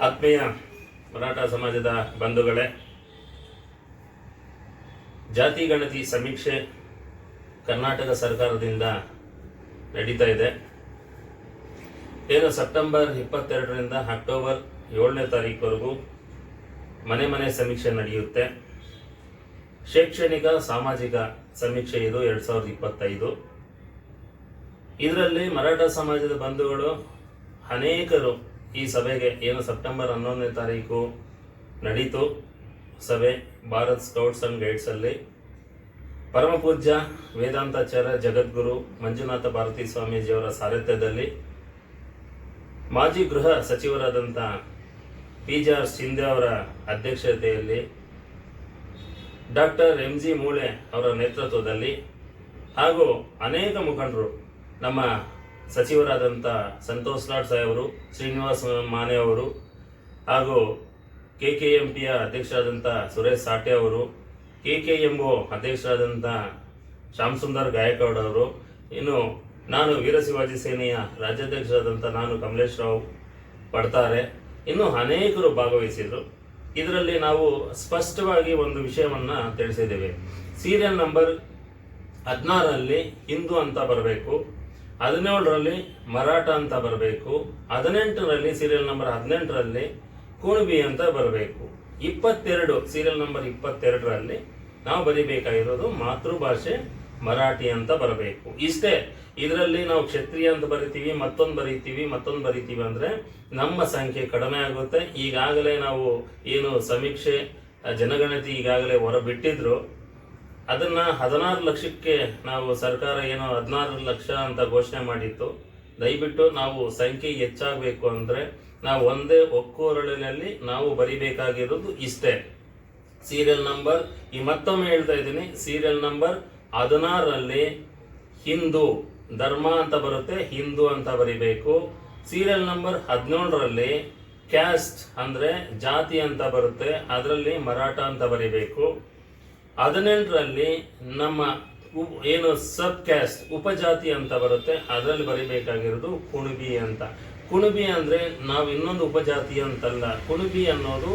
ಆತ್ಮೀಯ ಮರಾಠ ಸಮಾಜದ ಬಂಧುಗಳೇ, ಜಾತಿ ಗಣತಿ ಸಮೀಕ್ಷೆ ಕರ್ನಾಟಕ ಸರ್ಕಾರದಿಂದ ನಡೀತಾ ಇದೆ. ಏನು ಸೆಪ್ಟೆಂಬರ್ ಇಪ್ಪತ್ತೆರಡರಿಂದ ಅಕ್ಟೋಬರ್ ಏಳನೇ ತಾರೀಕುವರೆಗೂ ಮನೆ ಮನೆ ಸಮೀಕ್ಷೆ ನಡೆಯುತ್ತೆ. ಶೈಕ್ಷಣಿಕ, ಸಾಮಾಜಿಕ ಸಮೀಕ್ಷೆ ಇದು ಎರಡು ಸಾವಿರದ ಇಪ್ಪತ್ತೈದು. ಇದರಲ್ಲಿ ಮರಾಠ ಸಮಾಜದ ಬಂಧುಗಳು ಅನೇಕರು ಈ ಸಭೆಗೆ ಏನು ಸೆಪ್ಟೆಂಬರ್ ಹನ್ನೊಂದನೇ ತಾರೀಕು ನಡೀತು. ಸಭೆ ಭಾರತ್ ಸ್ಕೌಟ್ಸ್ ಅಂಡ್ ಗೈಡ್ಸ್ ಅಲ್ಲಿ. ಪರಮ ಪೂಜ್ಯ ವೇದಾಂತಾಚಾರ್ಯ ಜಗದ್ಗುರು ಮಂಜುನಾಥ ಭಾರತಿ ಸ್ವಾಮೀಜಿಯವರ ಸಾರಥ್ಯದಲ್ಲಿ ಮಾಜಿ ಗೃಹ ಸಚಿವರಾದಂಥ ಪಿ ಜಿ ಆರ್ ಶಿಂದೆ ಅವರ ಅಧ್ಯಕ್ಷತೆಯಲ್ಲಿ ಡಾಕ್ಟರ್ ಎಂ ಜಿ ಮೂಳೆ ಅವರ ನೇತೃತ್ವದಲ್ಲಿ ಹಾಗೂ ಅನೇಕ ಮುಖಂಡರು ನಮ್ಮ ಸಚಿವರಾದಂಥ ಸಂತೋಷ್ ಲಾಡ್ ಸಾಹೇಬರು, ಶ್ರೀನಿವಾಸ್ ಮಾನೆ ಅವರು ಹಾಗೂ ಕೆ ಕೆ ಎಂ ಪಿಯ ಅಧ್ಯಕ್ಷರಾದಂಥ ಸುರೇಶ್ ಸಾಟೆ ಅವರು ಕೆ ಕೆ ಎಂ ಒ ಅಧ್ಯಕ್ಷರಾದಂಥ ಶ್ಯಾಮ್ ಸುಂದರ್ ಗಾಯಕವಾಡ್ ಅವರು, ಇನ್ನು ನಾನು ವೀರ ಶಿವಾಜಿ ಸೇನೆಯ ರಾಜ್ಯಾಧ್ಯಕ್ಷರಾದಂಥ ನಾನು ಕಮಲೇಶ್ ರಾವ್ ಪಡ್ತಾರೆ. ಇನ್ನು ಅನೇಕರು ಭಾಗವಹಿಸಿದರು. ಇದರಲ್ಲಿ ನಾವು ಸ್ಪಷ್ಟವಾಗಿ ಒಂದು ವಿಷಯವನ್ನು ತಿಳಿಸಿದ್ದೇವೆ. ಸೀರಿಯಲ್ ನಂಬರ್ ಹದಿನಾರರಲ್ಲಿ ಹಿಂದೂ ಅಂತ ಬರಬೇಕು. ಹದಿನೇಳರಲ್ಲಿ ಮರಾಠ ಅಂತ ಬರಬೇಕು, ಹದಿನೆಂಟರಲ್ಲಿ ಸೀರಿಯಲ್ ನಂಬರ್ ಹದಿನೆಂಟರಲ್ಲಿ ಕುಣಬಿ ಅಂತ ಬರಬೇಕು. ಇಪ್ಪತ್ತೆರಡು ಸೀರಿಯಲ್ ನಂಬರ್ ಇಪ್ಪತ್ತೆರಡರಲ್ಲಿ ನಾವು ಬರಿಬೇಕಾಗಿರೋದು ಮಾತೃಭಾಷೆ ಮರಾಠಿ ಅಂತ ಬರಬೇಕು. ಇಷ್ಟೇ, ಇದರಲ್ಲಿ ನಾವು ಕ್ಷತ್ರಿಯ ಅಂತ ಬರಿತೀವಿ, ಮತ್ತೊಂದು ಬರಿತೀವಿ ಮತ್ತೊಂದು ಬರಿತೀವಿ ಅಂದ್ರೆ ನಮ್ಮ ಸಂಖ್ಯೆ ಕಡಿಮೆ ಆಗುತ್ತೆ. ಈಗಾಗಲೇ ನಾವು ಏನು ಸಮೀಕ್ಷೆ, ಜನಗಣತಿ ಈಗಾಗಲೇ ಹೊರ ಬಿಟ್ಟಿದ್ರು ಅದನ್ನ ಹದಿನಾರು ಲಕ್ಷಕ್ಕೆ ನಾವು ಸರ್ಕಾರ ಏನೋ ಹದಿನಾರು ಲಕ್ಷ ಅಂತ ಘೋಷಣೆ ಮಾಡಿತ್ತು. ದಯವಿಟ್ಟು ನಾವು ಸಂಖ್ಯೆ ಹೆಚ್ಚಾಗಬೇಕು ಅಂದ್ರೆ ನಾವು ಒಂದೇ ಒಕ್ಕೂರಳಿನಲ್ಲಿ ನಾವು ಬರಿಬೇಕಾಗಿರೋದು ಇಷ್ಟೇ. ಸೀರಿಯಲ್ ನಂಬರ್, ಈ ಮತ್ತೊಮ್ಮೆ ಹೇಳ್ತಾ ಇದ್ದೀನಿ, ಸೀರಿಯಲ್ ನಂಬರ್ ಹದಿನಾರರಲ್ಲಿ ಹಿಂದೂ, ಧರ್ಮ ಅಂತ ಬರುತ್ತೆ, ಹಿಂದೂ ಅಂತ ಬರಿಬೇಕು. ಸೀರಿಯಲ್ ನಂಬರ್ ಹದಿನೇಳರಲ್ಲಿ ಕ್ಯಾಸ್ಟ್ ಅಂದ್ರೆ ಜಾತಿ ಅಂತ ಬರುತ್ತೆ, ಅದರಲ್ಲಿ ಮರಾಠ ಅಂತ ಬರಿಬೇಕು. ಹದಿನೆಂಟರಲ್ಲಿ ನಮ್ಮ ಏನು ಸಬ್ ಕ್ಯಾಸ್ಟ್ ಉಪಜಾತಿ ಅಂತ ಬರುತ್ತೆ, ಅದರಲ್ಲಿ ಬರಿಬೇಕಾಗಿರೋದು ಕುಣಬಿ ಅಂತ. ಕುಣಬಿ ಅಂದ್ರೆ ನಾವು ಇನ್ನೊಂದು ಉಪಜಾತಿ ಅಂತಲ್ಲ. ಕುಣಬಿ ಅನ್ನೋದು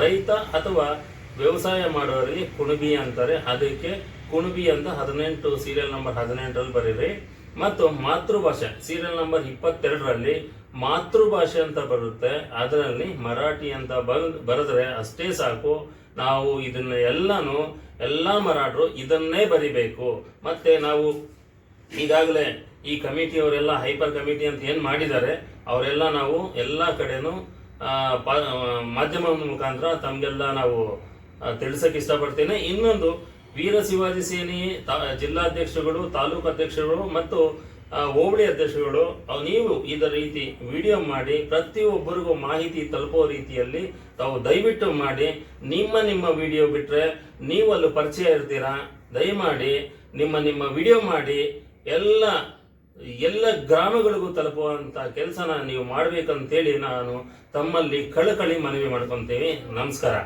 ರೈತ ಅಥವಾ ವ್ಯವಸಾಯ ಮಾಡೋರಿಗೆ ಕುಣಬಿ ಅಂತಾರೆ. ಅದಕ್ಕೆ ಕುಣಬಿ ಅಂತ ಹದಿನೆಂಟು ಸೀರಿಯಲ್ ನಂಬರ್ ಹದಿನೆಂಟರಲ್ಲಿ ಬರೀರಿ. ಮತ್ತು ಮಾತೃಭಾಷೆ ಸೀರಿಯಲ್ ನಂಬರ್ ಇಪ್ಪತ್ತೆರಡರಲ್ಲಿ ಮಾತೃಭಾಷೆ ಅಂತ ಬರುತ್ತೆ. ಅದರಲ್ಲಿ ಮರಾಠಿ ಅಂತ ಬರ್ ಬರೆದ್ರೆ ಅಷ್ಟೇ ಸಾಕು. ನಾವು ಇದನ್ನ ಎಲ್ಲಾನು, ಎಲ್ಲ ಮರಾಠರು ಇದನ್ನೇ ಬರಿಬೇಕು. ಮತ್ತೆ ನಾವು ಈಗಾಗಲೇ ಈ ಕಮಿಟಿಯವರೆಲ್ಲ ಹೈಪರ್ ಕಮಿಟಿ ಅಂತ ಏನು ಮಾಡಿದ್ದಾರೆ, ಅವರೆಲ್ಲ ನಾವು ಎಲ್ಲ ಕಡೆನೂ ಮಾಧ್ಯಮದ ಮುಖಾಂತರ ತಮಗೆಲ್ಲ ನಾವು ತಿಳಿಸಕ್ಕೆ ತಿಳಿಸಕ್ ಇಷ್ಟಪಡ್ತೇನೆ. ಇನ್ನೊಂದು, ವೀರ ಶಿವಾಜಿ ಸೇನೆ ಜಿಲ್ಲಾಧ್ಯಕ್ಷರುಗಳು, ತಾಲೂಕು ಅಧ್ಯಕ್ಷರುಗಳು ಮತ್ತು ಹೋಬಳಿ ಅಧ್ಯಕ್ಷರುಗಳು ನೀವು ಇದರ ರೀತಿ ವಿಡಿಯೋ ಮಾಡಿ, ಪ್ರತಿಯೊಬ್ಬರಿಗೂ ಮಾಹಿತಿ ತಲುಪೋ ರೀತಿಯಲ್ಲಿ ತಾವು ದಯವಿಟ್ಟು ಮಾಡಿ, ನಿಮ್ಮ ನಿಮ್ಮ ವಿಡಿಯೋ ಬಿಟ್ರೆ ನೀವು ಅಲ್ಲಿ ಪರಿಚಯ ಇರ್ತೀರಾ? ದಯಮಾಡಿ ನಿಮ್ಮ ನಿಮ್ಮ ವಿಡಿಯೋ ಮಾಡಿ, ಎಲ್ಲ ಎಲ್ಲ ಗ್ರಾಮಗಳಿಗೂ ತಲುಪುವಂತ ಕೆಲಸನ ನೀವು ಮಾಡಬೇಕಂತೇಳಿ ನಾನು ತಮ್ಮಲ್ಲಿ ಕಳಕಳಿ ಮನವಿ ಮಾಡ್ಕೊತೀವಿ. ನಮಸ್ಕಾರ.